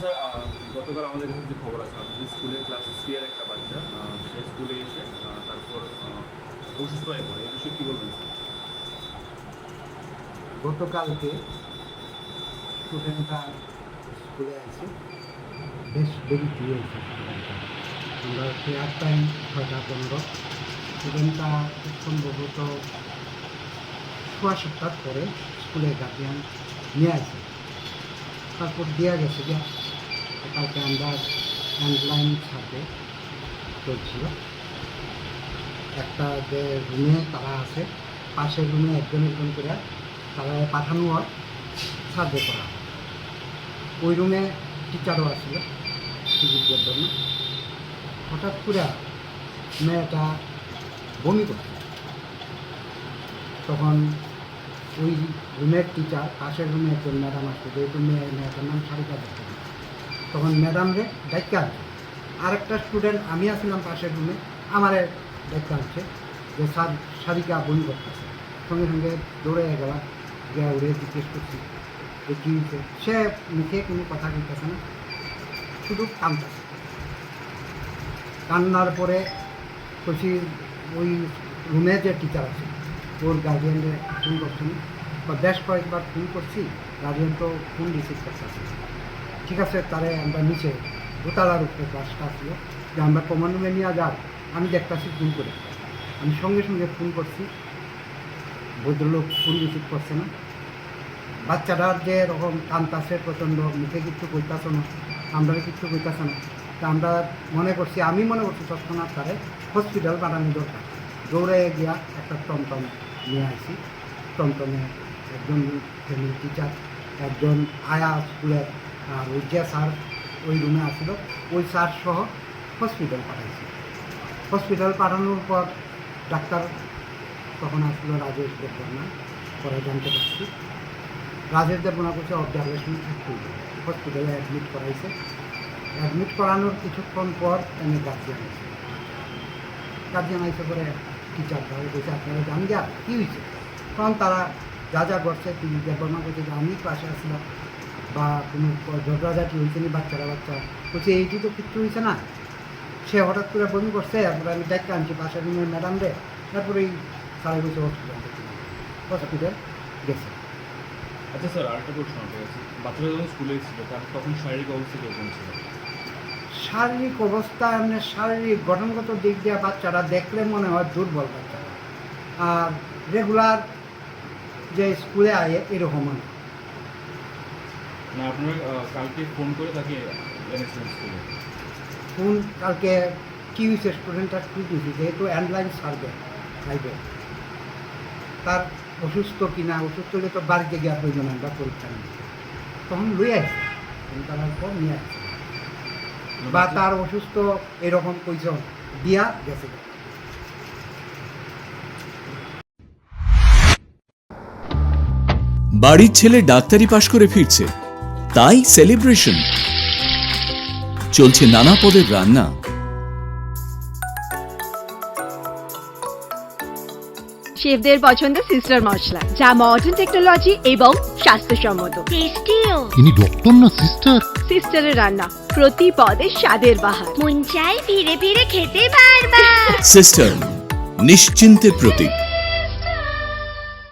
Sir গতকাল আমাদের যে খবর আছে, আমাদের ক্লাস একটা বাচ্চা সে স্কুলে এসে তারপর অসুস্থ হয়ে পড়ে। বিষয়ে কী বলবেন গতকালকে স্টুডেন্টরা স্কুলে আছে। বেশ স্টুডেন্টরা আমরা ফেয়ার টাইম ছয়টা পনেরো। স্টুডেন্টরা সম্ভবত সোয়া সপ্তাহ পরে স্কুলে গার্জিয়ান নিয়ে আসে। তারপর দেওয়া গেছে যে কালকে আমরা অনলাইন ছাড়তে চলছিল একটা যে রুমে তারা আছে, পাশের রুমে একজন একজন করে তারা পাঠানো হয় সার্ভে করা ওই রুমে টিচারও আসছিল টিকিটের জন্য। হঠাৎ করে মেয়েটা বমি করছে। তখন ওই রুমের টিচার পাশের রুমে একজন ম্যাডাম আসছে, যেহেতু মেয়ে, মেয়েটার নাম সারিকা দেখতে তখন ম্যাডামরে ডাক্কে আনছে। আরেকটা স্টুডেন্ট আমি আসছিলাম পাশের রুমে আমারে দেখতে আসছে যে সারিকা বমি করতেছে। সঙ্গে সঙ্গে দৌড়ে গেলাম গিয়ে উড়ে জিজ্ঞেস করছি যে কী হয়েছে সে মুখে কোনো কথা বলতেছে না, শুধু কান্দতেছে কান্নার পরে বলছি ওই রুমে যে টিচার আছে, ওর গার্জিয়ানরে ফোন করছি বা বেশ কয়েকবার ফোন করছি গার্জিয়ান তো ফোন রিসিভ করতেছে ঠিক আছে, তারে আমরা নিচে দোতলার উপরে ক্লাসটা আসলো যে আমরা কমন রুমে নিয়ে যাও আমি দেখতেছি ফোন করে। আমি সঙ্গে সঙ্গে ফোন করছি। ভদ্রলোক ফোন রিসিভ করছে না। বাচ্চাটার যে এরকম কান্তাছে, প্রচণ্ড মুখে কিছু কইতাছে না আমরা কিছু কইতাছে না। তা আমরা মনে করছি, আমি মনে করছি তৎক্ষণাৎ তারে হসপিটাল পাঠানো দরকার। দৌড়ে গিয়া একটা টমটম নিয়ে আসি। টমটমে একজন ফ্যামিলি টিচার একজন আয়া স্কুলের আর ওই যে স্যার ওই রুমে আসলো, ওই স্যার সহ হসপিটাল পাঠাইছি। হসপিটাল পাঠানোর পর ডাক্তার তখন আসলো রাজেশ দেববর্মা, পরে জানতে পারছি। রাজেশ দেববর্মা করছে অবজারভেশন হসপিটালে অ্যাডমিট করাইছে। অ্যাডমিট করানোর কিছুক্ষণ পর এনে গার্জিয়ান আছে। গার্জিয়ান আইসে পরে টিচার ধরে বলছে, আপনারা জান যা কী হয়েছে তখন তারা যা যা করছে, তিনি দেববর্মা করছে যে, আমি পাশে আসলাম বা কোনো ঝগড়াঝাটি হয়েছে না বাচ্চারা বাচ্চা। বলছে এইটি তো কিচ্ছু হয়েছে না। সে হঠাৎ করে বমি করছে তারপরে আমি দেখতে আনছি পাশের রুমের ম্যাডাম রে তারপরে এই সাড়ে বছর হসপিটাল হসপিটাল গেছে। আচ্ছা স্যার আরেকটা প্রশ্ন আমার কাছে। বাচ্চারা যখন স্কুলে ছিল তার তখন শারীরিক অবস্থা কীরকম ছিল? শারীরিক অবস্থা এমনি শারীরিক গঠনগত দিক দিয়ে বাচ্চারা দেখলে মনে হয় দুর্বল বাচ্চারা। আর রেগুলার যে স্কুলে আয়ে এরকম হয়। না। না আপনারা কালকে ফোন করে তাকে কোন কালকে কি হয়েছে স্টুডেন্টটা কী দিয়েছে যেহেতু অনলাইন সার্ভে আইবে তার অসুস্থ কিনা অসুস্থ হলে তো বাড়িতে গিয়া প্রয়োজন আমরা পরীক্ষা নিই। তখন লই আসছে তার পর নিয়ে আসছে। বা তার অসুস্থ এরকম কইজন দিয়া গেছে। বাড়ির ছেলে ডাক্তারি পাশ করে ফিরছে। তাই সেলিব্রেশন চলছে নানা পদের রান্না। শেফদের পছন্দ সিস্টার মশলা যা মডার্ন টেকনোলজি এবং স্বাস্থ্যসম্মত। টেস্টিও ইনি ডক্টর না সিস্টার? সিস্টারের রান্না প্রতি পদে স্বাদের বাহার। মন চাই ফিরে ফিরে খেতে পারবা সিস্টার নিশ্চিন্তের প্রতীক।